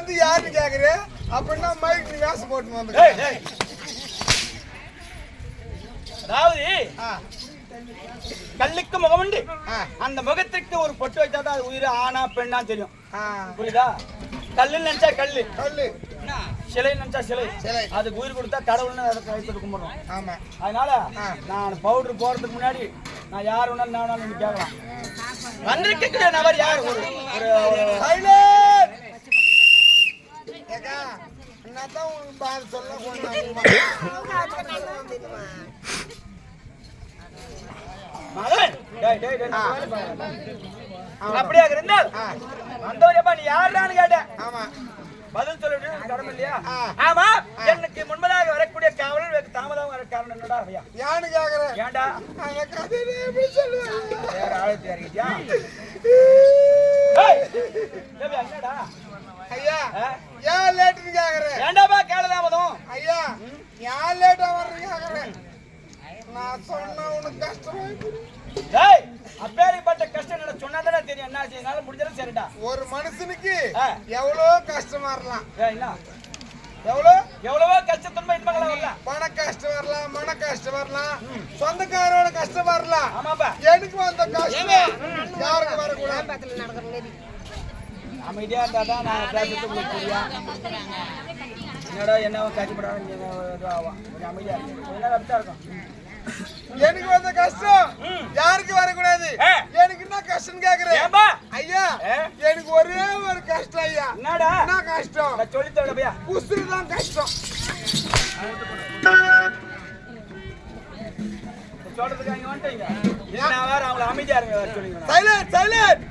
வந்து யாருன்னு கேக்குற? அப்படின்னா மைக் நீ வேஷம் போட்டு வந்து. அதாவது கல்லுக்கு முகம் உண்டு. அந்த முகத்துக்கு ஒரு பொட்டு வச்சா தான் அது உயிர் ஆனா பெண்ணா தெரியும். புரியுதா? கல்லு நினைச்சா கல்லு. சொல்லு சிலை நினைச்சா சிலை. சிலை. அதுக்கு உயிர் கொடுத்தா கடவுள்னு அதை கும்பிடுறோம். ஆமா. அதனால. நான் பவுடர் போறதுக்கு முன்னாடி நான் யார் வேணாலும் நான் வேணாலும் கேட்கலாம். வந்திருக்கக்கூடிய நபர் யார்? ஒரு ஒரு- ஒரு- சைலண்ட் ஏக்கா என்னதான் உங்களுக்கு பாரு சொல்ல கொண்டாங்க மகன் டேய் டேய் டேய் ஆ. நான் வேலை பார்க்கறேன். அப்படியா இருந்தால் ஆ. வந்தவனப்பா நீ யாருடான்னு கேட்டேன் ஆமா. பதில் சொல்ல கடமை இல்லையா. ஆமா எனக்கு முன்பதாக வரக்கூடிய காவலர் தாமதம் வர காரணம் என்னடா ஐயா? யானு கேக்குறேன் கதையில எப்படி சொல்லுவாங்க? வேற ஆளுக்கு என்னடா? ஐயா? ஏன் லேட்டுன்னு கேக்குறேன் ஏன்டாப்பா காலதாமதம் ஐயா ஏன் லேட்டா வர்றேன்னு கேக்குறேன் நான் சொன்னா உனக்கு கஷ்டமா. டேய் அப்பேரிப்பட்ட கஷ்டம் என்ன சொன்னாதானே தெரியும். என்ன ஆச்சு? என்னால முடிஞ்சது சரிடா. ஒரு மனுஷனுக்கு. எவ்வளோ கஷ்டம் வரலாம்? ஏய், என்ன எவ்வளோ? எவ்வளவோ கஷ்ட துன்பம் இன்பங்களா வரல? பண கஷ்டம் வரலாம் மன கஷ்டம் வரலாம் சொந்தக்காரோட கஷ்டம் வரலாம். ஆமாப்பா. எனக்கு வந்த கஷ்டம்? யாருக்கு வரக்கூடாது. அமைதியா இருந்தா தான் நான் பேசுறது உங்களுக்கு புரியும் என்னடா என்ன கட்சிப்படாத இதுவாகும் கொஞ்சம் அமைதியா இருக்கு கொஞ்ச நேரம் இருக்கும். எனக்கு வந்த கஷ்டம். யாருக்கு வரக்கூடாது. எனக்கு என்ன கஷ்டம் கேக்குறேன்? ஐயா? எனக்கு ஒரே ஒரு கஷ்டம் ஐயா. என்னடா? என்ன கஷ்டம்? நான் சொல்லி தவிர பையா. உசுறு தான் கஷ்டம். சொல்றதுக்கு அங்க வந்துட்டீங்க. என்ன வேற அவங்கள அமைதியா இருங்க வேற சொல்லிங்க சைலண்ட்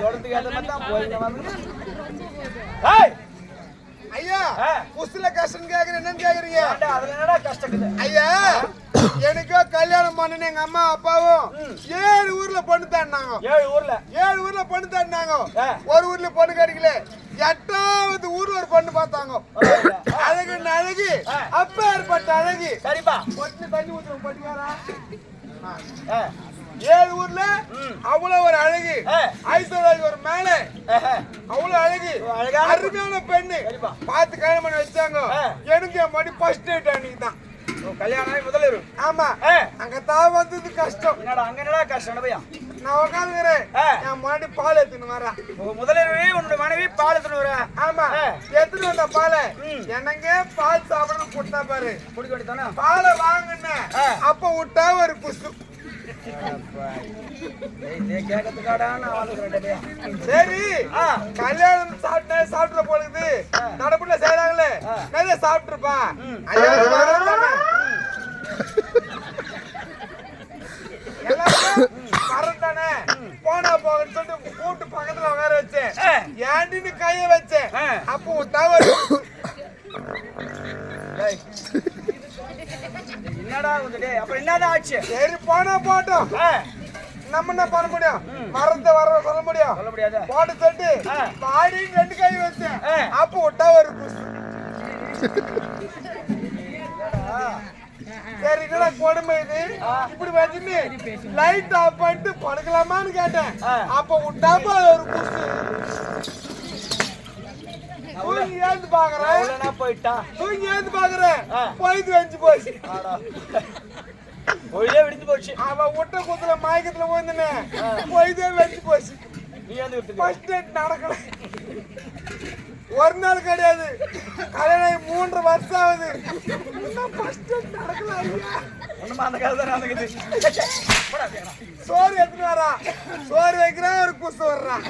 சொல்றதுக்கு ஏற்ற மாதிரி தான் ஏய் ஐயா. உசுல கஷ்டம் கேக்குறேன் என்னன்னு கேக்குறீங்க? அதுல என்னடா கஷ்டம் ஐயா எனக்கோ கல்யாணம் பண்ணன எங்க அம்மா அப்பாவும் ஏழு ஊர்ல பொண்ணு தாண்டாங்க ஏழு ஊர்ல? ஏழு ஊர்ல பொண்ணு தாண்டாங்க. ஒரு ஊர்ல பொண்ணு கிடைக்கல. எட்டாவது ஊர்ல ஒரு பொண்ணு பார்த்தாங்க. அழகு அழகு. அப்ப ஏற்பட்ட அழகு. சரிப்பா. பொண்ணு தண்ணி ஊத்துறோம் பட்டிக்காரா ஏழு ஊர்ல. அவ்வளவு ஒரு அழகு. ஆ. ஐஸ்வர்யா ஒரு மேல. அவ்வளவு அழகு. அருமையான பெண்ணு. பார்த்து கல்யாணம் பண்ணி வச்சாங்க. எனக்கு என் மணி ஃபர்ஸ்ட் டேட் அன்னைக்கு தான் கல்யாணம் இரு. ஆமா. அங்க தான் வந்தது கஷ்டம். என்னடா அங்க என்னடா கஷ்டம்? பையா நான் உட்காந்துக்கிறேன். என் மணி பால் எடுத்துன்னு வரேன். முதலிரவே உன்னோட மனைவி பால் எடுத்துன்னு வர. ஆமா. எடுத்துட்டு வந்த பாலை ம். என்னங்க பால் சாப்பிடணும் கொடுத்தா பாரு. குடிக்க வேண்டியதானே பாலை வாங்கினேன். அப்ப விட்டா ஒரு வாழ்க்கிறேன் சரி. கல்யாணம் சாப்பிட்டே போடுது ஆ. நடப்புல செய்யறாங்களே. நிறைய சாப்பிட்டுருப்பா வரதானே போனா போகன்னு சொல்லிட்டு கூட்டு பக்கத்துல உட்கார வச்சேன். ஏண்டின்னு கைய வச்சேன். அப்போ தவறு. என்னடா டேய் அப்புறம் என்னடா ஆச்சு? சரி போனா போட்டோம். நம்ம என்ன பண்ண முடியும்? மறந்து வர சொல்ல முடியும்? சொல்ல முடியாது. போட்டு. பாடின்னு ரெண்டு கை வச்சேன். ஆ. அப்போ விட்டா ஒரு சரி என்னடா கொடுமை இது. இப்படி வச்சுட்டு லைட் ஆஃப் பண்ணிட்டு படுக்கலாமான்னு கேட்டேன். அப்ப விட்டாப்ப ஒரு குசு ஏந்து பாக்குறேன் போயிட்டா? தூங்கி ஏந்து பாக்குறேன். ஆ. பொய்து வெஞ்சு போச்சு. ஒழிலே விடிஞ்சு போச்சு. அவன் விட்ட குத்துல மயக்கத்துல விழுந்துனே பொய்தே வெஞ்சு போச்சு. நீ வந்து ஃபர்ஸ்ட் நடக்கல. ஒரு நாள் கிடையாது. கல்யாணம் மூன்று வருஷம் ஆகுது. சோறு எடுத்துட்டு வரா. சோறு வைக்கிறான் ஒரு குசு வர்றான்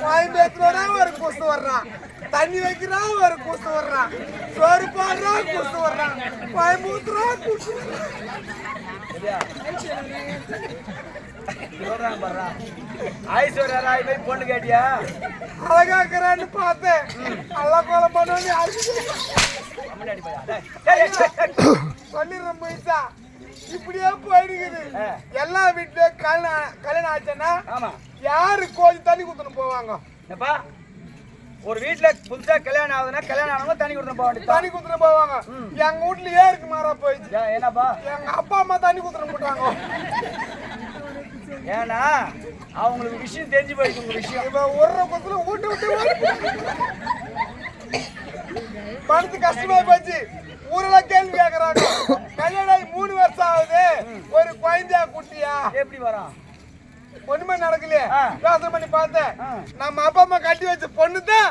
குழம்பு எடுத்துட்டு வரா ஒரு குசு வர்றான் தண்ணி வைக்கிறான் ஒரு குசு வர்றான் சோறு போடுறான் குசு வர்றான் குழம்பு ஊத்துறான் குசு ஐஸ்வர்யா ராய் போய் பொண்ணு கேட்டியா? அழகாக்குறான்னு பார்த்தேன். அல்ல கோலம் டேய். சொல்லிடுறேன் போயிட்டா இப்படியே போயிடுக்குது. ஆ. எல்லா வீட்லயும் கல்யாணம் கல்யாணம் ஆச்சுன்னா யாரு கோழி தண்ணி குத்துன்னு போவாங்க? ஒரு வீட்டுல புதுசா கல்யாணம் ஆகுதுன்னா கல்யாணம் ஆனவங்க தண்ணி கொடுத்து வேண்டியது தண்ணி குத்துற போவாங்க. எங்க வீட்லயே இருக்கு மாறா போயிடுச்சு. என்னப்பா? எங்க அப்பா அம்மா தண்ணி குத்துற போட்டாங்க ஏன்னா அவங்களுக்கு விஷயம் தெரிஞ்சு உங்க விஷயம். இப்ப ஒரு குத்துல ஊட்டு விட்டு மனசு கஷ்டமா போச்சு. ஊரெல்லாம் கேள்வி கேக்குறாங்க. கல்யாணம் மூணு வருஷம் ஆகுது. ஒரு குழந்தையா குட்டியா? எப்படி வரான் ஒண்ணுமே நடக்கலையே. யோசனை பண்ணி பார்த்தேன். நம்ம அப்பா அம்மா கட்டி வச்ச பொண்ணு தான்